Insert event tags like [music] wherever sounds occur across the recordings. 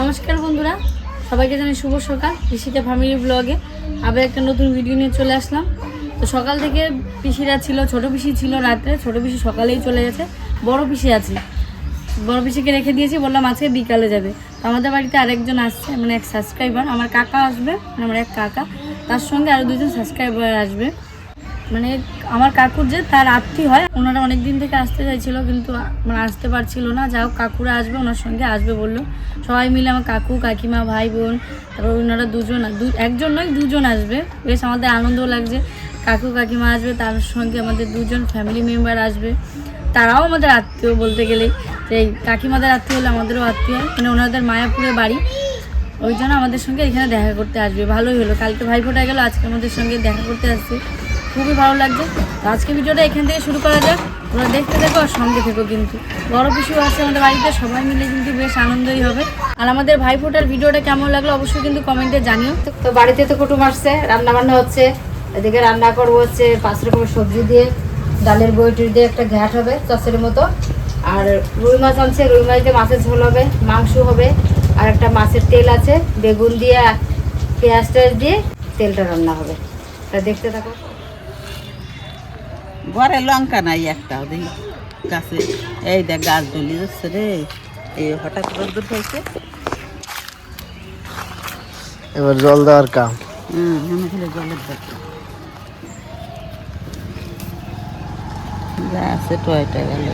নমস্কার বন্ধুরা, সবাইকে জানাই শুভ সকাল। পিসিতে ফ্যামিলি ব্লগে আবার একটা নতুন ভিডিও নিয়ে চলে আসলাম। তো সকাল থেকে পিসিরা ছিল, ছোট পিসি ছিল রাত্রে, ছোট পিসি সকালেই চলে গেছে, বড় পিসি আছে। বড় পিসিকে রেখে দিয়েছি, বললাম আজকে বিকালে যাবে। তো আমাদের বাড়িতে আরেকজন আসছে মানে এক সাবস্ক্রাইবার আমার কাকা আসবে মানে আমার এক কাকা, তার সঙ্গে আরও দুজন সাবস্ক্রাইবার আসবে। মানে আমার কাকুর যে তার আত্মীয় হয়, ওনারা অনেক দিন থেকে আসতে চাইছিল, কিন্তু মানে আসতে পারছিল না। যা হোক, কাকুরা আসবে, ওনার সঙ্গে আসবে বলল। সবাই মিলে আমার কাকু, কাকিমা, ভাই, বোন, তারপর ওনারা দুজন একজন নয়, দুজন আসবে। বেশ আমাদের আনন্দও লাগছে। কাকু, কাকিমা আসবে, তার সঙ্গে আমাদের দুজন ফ্যামিলি মেম্বার আসবে। তারাও আমাদের আত্মীয় বলতে গেলে। এই কাকিমাদের আত্মীয় হলে আমাদেরও আত্মীয় মানে ওনাদের মায়াপুরে বাড়ি। ওই জন্য আমাদের সঙ্গে এখানে দেখা করতে আসবে। ভালোই হলো। কালকে ভাইফোঁটা গেল, আজকে আমাদের সঙ্গে দেখা করতে আসছে। খুবই ভালো লাগছে। আজকে ভিডিওটা এখান থেকে শুরু করা যাক। তোমরা দেখতে দেখো আর সঙ্গে থেকো কিন্তু। বড় পিসিও আছে আমাদের বাড়িতে, সবাই মিলে কিন্তু বেশ আনন্দই হবে। আর আমাদের ভাইফোঁটার ভিডিওটা কেমন লাগল অবশ্যই কিন্তু কমেন্টে জানিও। তো বাড়িতে তো কুটুম আসছে রান্না বান্না হচ্ছে, এদিকে রান্না করব হচ্ছে পাঁচ রকমের সবজি দিয়ে, ডালের বইটি দিয়ে একটা ঘ্যাট হবে চচের মতো। আর রুই মাছ আনছে, রুই মাছ দিয়ে মাছের ঝোল হবে, মাংস হবে, আর একটা মাছের তেল আছে, বেগুন দিয়ে, পেঁয়াজ টেয়াজ দিয়ে তেলটা রান্না হবে। তা দেখতে থাকো। ঘরে লঙ্কা নাই একটা ওদের গাছে এই দেখ গাছ ডলি যাচ্ছে রে। এই হঠাৎ রোদ্দুর হয়েছে। এবার জল দেওয়ার কাম। হুম জলের দরকার। যা আছে টয়টা গেল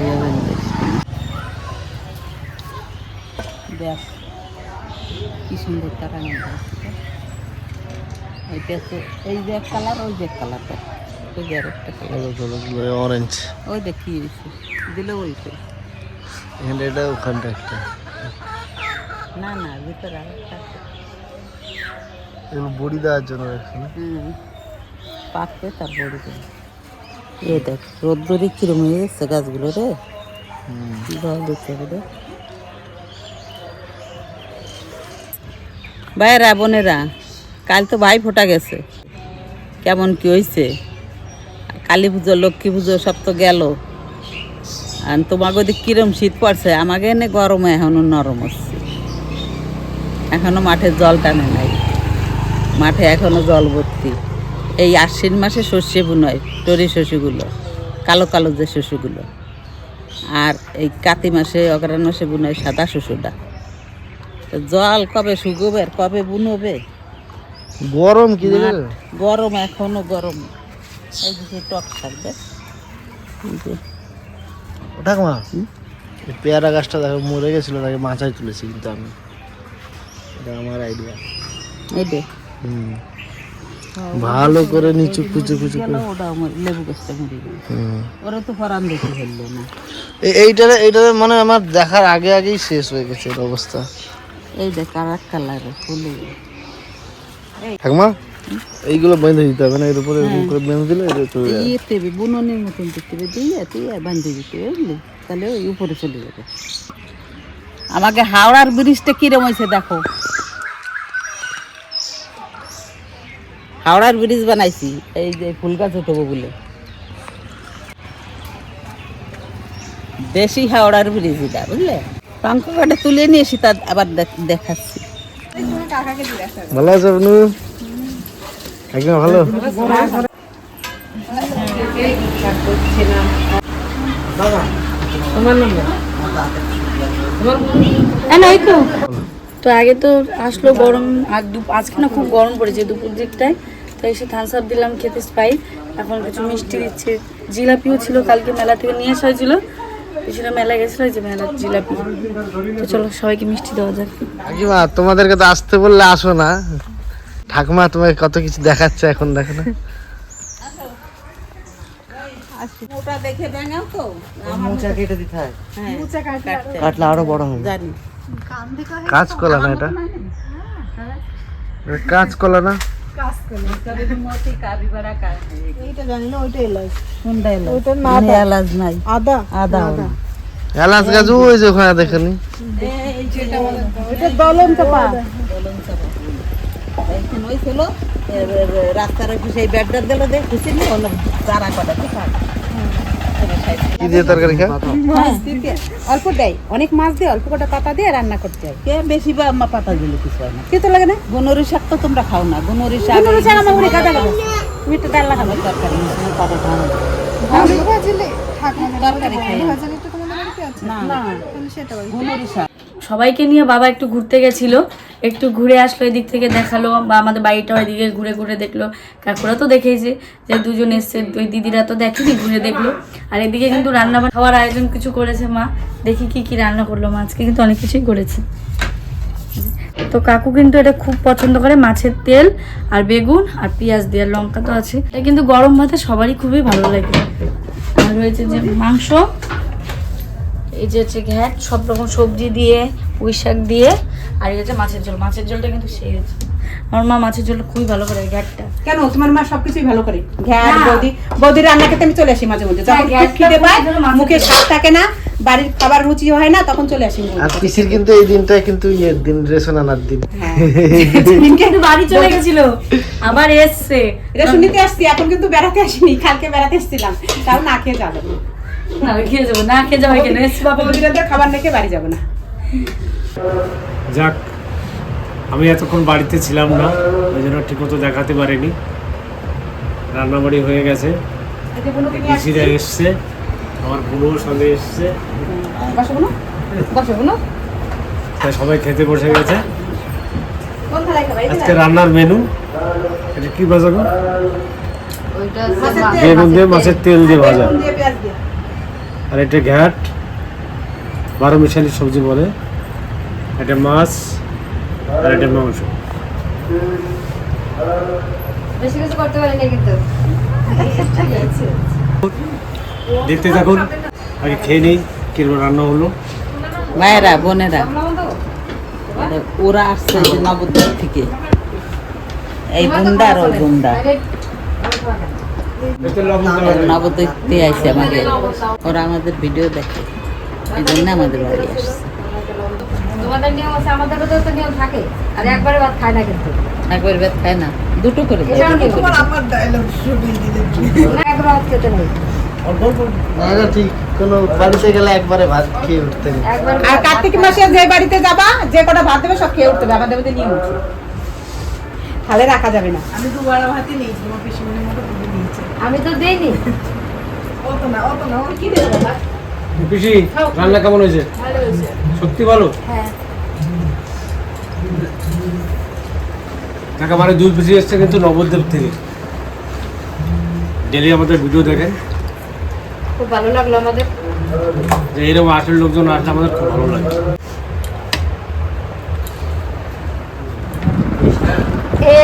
দেখ কি সুন্দর টাকা নিয়ে এই যে কালার ওই যে কালারটা। ওই যে কালার অরেঞ্জ ওই দেখ দিলে ওই তো এখানে এটা ওখানটা একটা। না না ভিতরে। এগুলো বড়ি দেওয়ার জন্য রাখছি না। হুম। পাকবে তার বড়ি করে এই দেখ রোদ্দুরি কিরম হয়ে যাচ্ছে গাছগুলো রে। জল দিতে হবে ভাইরা বোনেরা কাল তো ভাই ফোটা গেছে। কেমন কি হয়েছে? কালী পুজো লক্ষ্মী পুজো সব তো গেল। আর তোমাকে ওদিক কিরম শীত পড়ছে? আমাকে এনে গরমে এখনও নরম হচ্ছে। এখনও মাঠে জল টানে নাই। মাঠে এখনও জল ভর্তি। এই আশ্বিন মাসে শস্য বুনয় টরি শস্যগুলো কালো কালো যে শস্যগুলো। আর এই কাতি মাসে অগ্রাণ মাসে বুনয় সাদা শস্যটা। জল কবে শুকোবে আর কবে বুনবে? গরম কি গরম এখনও গরম। এই টক থাকবে। ঠাকুমা পেয়ারা গাছটা দেখো মরে গেছিল তাকে মাচায় তুলেছি কিন্তু আমি। এটা আমার আইডিয়া এই হুম। ভালো করে নিচু কুচু কুচু করে ওটা আমার লেবু গাছটা মরে গেল। ওরা তো ফরান দেখে ফেলল না। এই- এইটারে এইটারে মানে আমার দেখার আগে আগেই শেষ হয়ে গেছে এর অবস্থা। এই দেখ আর এক কালারে ফুলে। ঠাকুমা? এইগুলো বেঁধে দিতে হবে না এর উপরে এরকম করে বেঁধে দিলে এটা চলে যাবে ইয়েতে বুননের মতন দেখতে হবে দিয়ে তুই বান্ধে দিতে বুঝলি? তাহলে ওই উপরে চলে যাবে। আমাকে হাওড়ার ব্রিজটা কিরম হয়েছে দেখো। হাওড়ার ব্রিজ বানাইছি এই যে ফুল গাছ উঠবো বলে। দেশি হাওড়ার ব্রিজ এটা বুঝলে? পাঙ্ক কাটে তুলে নিয়ে এসি তা আবার দেখাচ্ছি। ভালো আছে একদম ভালো। তো। তো আগে তো আসলো গরম আর দু- আজকে না খুব গরম পড়েছে দুপুর দিকটায় তো এসে থামস আপ দিলাম খেতে স্পাই। এখন কিছু মিষ্টি দিচ্ছে। জিলাপিও ছিল কালকে মেলা থেকে নিয়ে আসা হয়েছিল। মেলা গেছিল যে মেলার জিলাপি। তো চলো সবাইকে মিষ্টি দেওয়া যাক। তোমাদেরকে তো আসতে বললে আসো না। ঠাকুমা তোমাকে কত কিছু দেখাচ্ছে এখন দেখো না। ওটা দেখে ব্যাঙাও তো। মোচা কেটে দিতে হয়। কাটলে আরও বড় হবে। জানি। কাঁচ কলা না? এটা কাঁচ কলা না এলাচ। নাই। আদা। আদা এলাচ গাছ ওই যে ওখানে দেখেনি? এইখানে ওই ছিল রাস্তার একটু সেই ব্যাগটা দিল দেখ খুশি নি হলো চারা কটা ঠিক কি দিয়ে তরকারি খা? অল্প দেয়। অনেক মাছ দিয়ে অল্প কটা পাতা দিয়ে রান্না করতে হয়। কে বেশি বা আম্মা পাতা দিলে কিছু হয় না। কিন্তু লাগে না? গনরি শাক তো তোমরা খাও না। গনরি শাক কোনো রুচি আমার মুড়ি কাটা লাগবে তুমি একটু ডাল লাগাবো তরকারি পাতা খাও না তরকারি খাই না। গনরি শাক। সবাইকে নিয়ে বাবা একটু ঘুরতে গেছিল। একটু ঘুরে আসলো এদিক থেকে দেখাল, বা আমাদের বাড়িটা এদিকে ঘুরে ঘুরে দেখল। কাকুরা তো দেখেইছে যে দুজন এসছে, ওই দিদিরা তো দেখেনি, ঘুরে দেখল। আর এদিকে কিন্তু রান্না খাওয়ার আয়োজন কিছু করেছে মা। দেখি কি কি রান্না করল মা, আজকে কিন্তু অনেক কিছুই করেছে। তো কাকু কিন্তু এটা খুব পছন্দ করে, মাছের তেল আর বেগুন আর পেঁয়াজ দিয়ে লঙ্কা তো আছে। এটা কিন্তু গরম ভাতে সবারই খুবই ভালো লাগে। আর রয়েছে যে মাংস এই যে হচ্ছে ঘ্যাট সব রকম সবজি দিয়ে পুঁই শাক দিয়ে আর এই হচ্ছে মাছের ঝোল। মাছের ঝোলটা কিন্তু সেই হচ্ছে। আমার মা মাছের ঝোলটা খুবই ভালো করে ঘ্যাটটা। কেন? তোমার মা সবকিছুই ভালো করে। ঘ্যাট। বৌদি বৌদির রান্না খেতে আমি চলে আসি মাঝে মধ্যে। যখন খুব খিদে পায় মুখে স্বাদ থাকে না বাড়ির খাবার রুচি হয় না তখন চলে আসি আর পিসির কিন্তু এই দিনটা কিন্তু ইয়ের দিন রেশন আনার দিন। হ্যাঁ। [laughs] কিন্তু বাড়ি চলে গেছিল আবার এসছে। এটা শুনিতে আসছি এখন কিন্তু বেড়াতে আসিনি কালকে বেড়াতে এসেছিলাম তাও না খেয়ে যাব। না আমি খেয়ে যাব। না খেয়ে যাব কেন? বাবা বৌদিরা খাবার রেখে বাড়ি যাব না। যাক আমি এতক্ষণ বাড়িতে ছিলাম না ওই জন্য ঠিকমতো দেখাতে পারিনি। রান্নাবাড়ি হয়ে গেছে। নিয়ে আসছি। পিসিরা এসছে আমার বুনুর সঙ্গে এসছে। তাই সবাই খেতে বসে গেছে। আজকে রান্নার মেনু এটা কি ভাজা গো? ওইটা মাছের তেল, বেগুন দিয়ে মাছের তেল। দিয়ে ভাজা বেগুন দিয়ে পেঁয়াজ দিয়ে আর এটা ঘ্যাট বারো মিশালি সবজি বলে। এটা মাছ আর এটা মাংস। বেশি কিছু করতে পারিনি কিন্তু। দেখতে থাকুন আগে খেয়ে নেই কীরকম রান্না হলো। ভাইয়েরা বোনেরা। ওরা আসছে নবদ্বীপ থেকে। এই গুন্ডা আর ওই গুন্ডা। আইসে আমাদের। ওরা আমাদের ভিডিও দেখে। এই জন্য আমাদের বাড়ি আসছে। তোমাদের নিয়ম আছে আমাদেরও তো নিয়ম থাকে। আর একবারে ভাত খায় না কিন্তু। একবার খায় না। দুটো করে একবার আর কার্তিক মাসে যে বাড়িতে যাবা যে কটা ভাত দেবে সব খেয়ে উঠতে হবে। আমাদের মধ্যে নিয়ম আছে। তাহলে রাখা যাবে না। আমি তো দেইনি। পিসি রান্না কেমন হয়েছে? সত্যি ভালো? হ্যাঁ। একেবারে দুই পিসি এসছে কিন্তু নবদ্বীপ থেকে। ডেলি আমাদের ভিডিও দেখেন। খুব ভালো লাগল আমাদের। যে এরকম আসল লোকজন আসলে আমাদের খুব ভালো লাগে।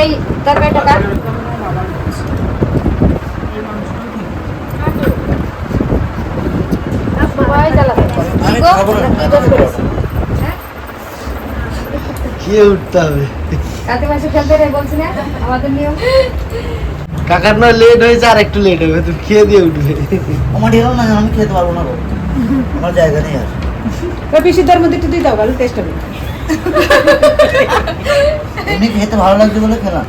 এই তরকারিটা কাট সবাই কি উঠতে হবে? কার্তিক মাসে খেলতে রে বলছি না? আমাদের নিয়ম। কাকার নয় লেট হয়েছে আর একটু লেট হবে। তুমি খেয়ে দিয়ে উঠবে। আমার এরকম না আমি খেতে পারব না আমার জায়গা নেই আর। ওই মধ্যে একটু দিয়ে দাও ভালো টেস্ট হবে। এমনি খেতে ভালো লাগছে বলে খেলাম।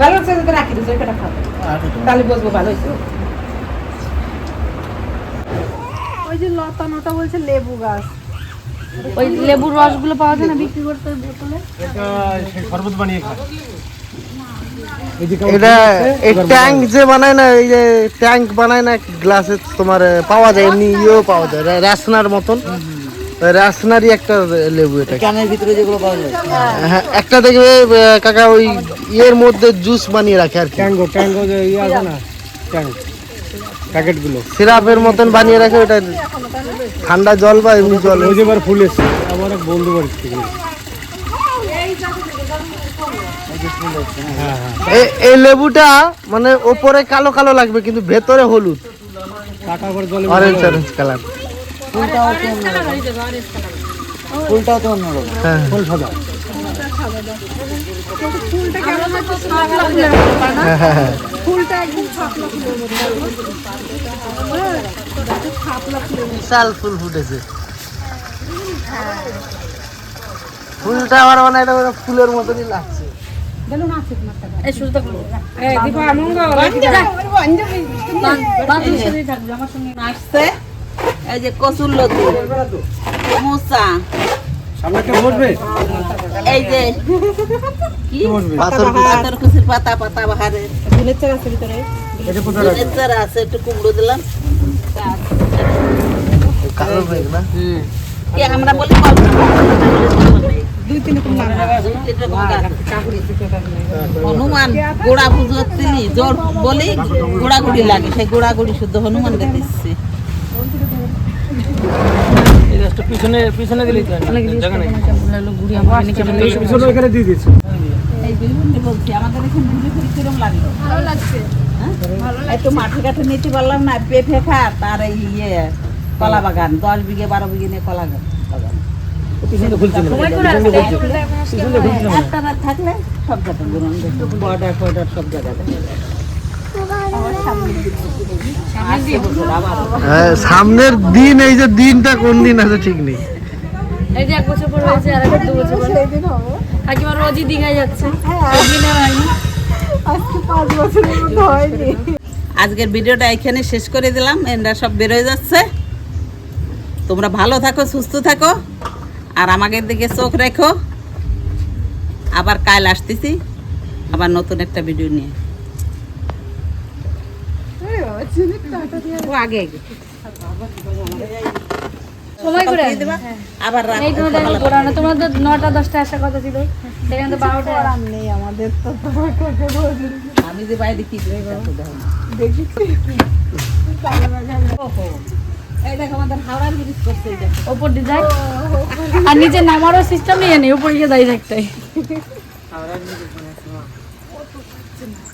ভালো লাগছে তো রাখি দিচ্ছি ওই কটা খাব আর খেতে না। তাহলে বসবো ভালো হয়েছে ওই লেবুর রসগুলো পাওয়া যায় না বিক্রি করতে ওই বোতলে? এটা শরবত বানিয়ে খায়। এটা এই ট্যাঙ্ক যে বানায় না এই যে ট্যাঙ্ক বানায় না গ্লাসে তোমার পাওয়া যায় এমনি ইয়েও পাওয়া যায় রা- মতন। ওই একটা লেবু এটা। ক্যানের ভিতরে যেগুলো পাওয়া যায়। হ্যাঁ একটা দেখবে কাকা ওই ইয়ের মধ্যে জুস বানিয়ে রাখে আর কি। ট্যাঙ্গো ট্যাঙ্গো যে ইয়ে আছে না ট্যাঙ্ক। প্যাকেটগুলো। সিরাপের মতন বানিয়ে রাখে ওটা ঠান্ডা জল বা এমনি জল। ওই যে এবার ফুল এসছে আমার এক বন্ধু বাড়ি থেকে। এই লেবুটা মানে ওপরে কালো কালো লাগবে কিন্তু ভেতরে হলুদ। টাকা করে জলে অরেঞ্জ অরেঞ্জ কালার ফুলটাও তো অন্যরকম। ফুলটাও তো অন্যরকম। হ্যাঁ। ফুল সাদা। হ্যাঁ, হ্যাঁ, হ্যাঁ। বিশাল ফুল ফুটেছে। ফুলটা আমার মানে একটা মানে ফুলের মতনই লাগছে। এই যে কচুর লতি এই যে। কি কুচির পাতা পাতা বাহারে। ঝুলের চার আছে ভিতরে। চারা একটু কুমড়ো দিলাম। আমরা বলি দুই তিন হনুমান গোড়া পুজো তিনি জোর বলি গোড়াগুড়ি লাগে। সেই গোড়াগুড়ি শুদ্ধ হনুমান দিচ্ছি। পিছনে এখানে দিয়ে দিচ্ছি এই বিলুনটি বলছি আমাদের এখানে ঘুরে ঘুরে কিরম লাগল? ভালো লাগছে। একটু মাঠে ঘাটে নিতে পারলাম না পেঁপে খাত আর এই ইয়ে কলা বাগান। দশ বিঘে বারো বিঘে নিয়ে কলা বাগান। একটা রাত থাকলে সব জায়গা বর্ডার ফর্ডার সব জায়গা হ্যাঁ, সামনের দিন এই যে দিনটা কোন দিন আছে ঠিক নেই। এই যে এক বছর পর হয়েছে আর একটা দু বছর পর। কাকিমা রোজই দীঘায় যাচ্ছে। একদিনে হয়নি। আজকের ভিডিওটা এখানে শেষ করে দিলাম এনরা সব বেরোয় যাচ্ছে। তোমরা ভালো থাকো সুস্থ থাকো আর আমাদের দিকে চোখ রেখো। আবার কাল আসতেছি আবার নতুন একটা ভিডিও নিয়ে। ও আগে আগে সময় করে দিয়ে দিবা? আবার রাত এই তোমাদের এখন পড়ানো তোমাদের নটা দশটা আসার কথা ছিল। সেখানে তো বারোটা। আমি যে বাইরে কি করে দেখো দেখো। এই দেখো আমাদের হাওড়ার ব্রিজ করছে ওপর দিয়ে যায় আর নিচে নামারও সিস্টেম নিয়ে নেই উপরে গিয়ে দাঁড়িয়ে থাকতে হয়।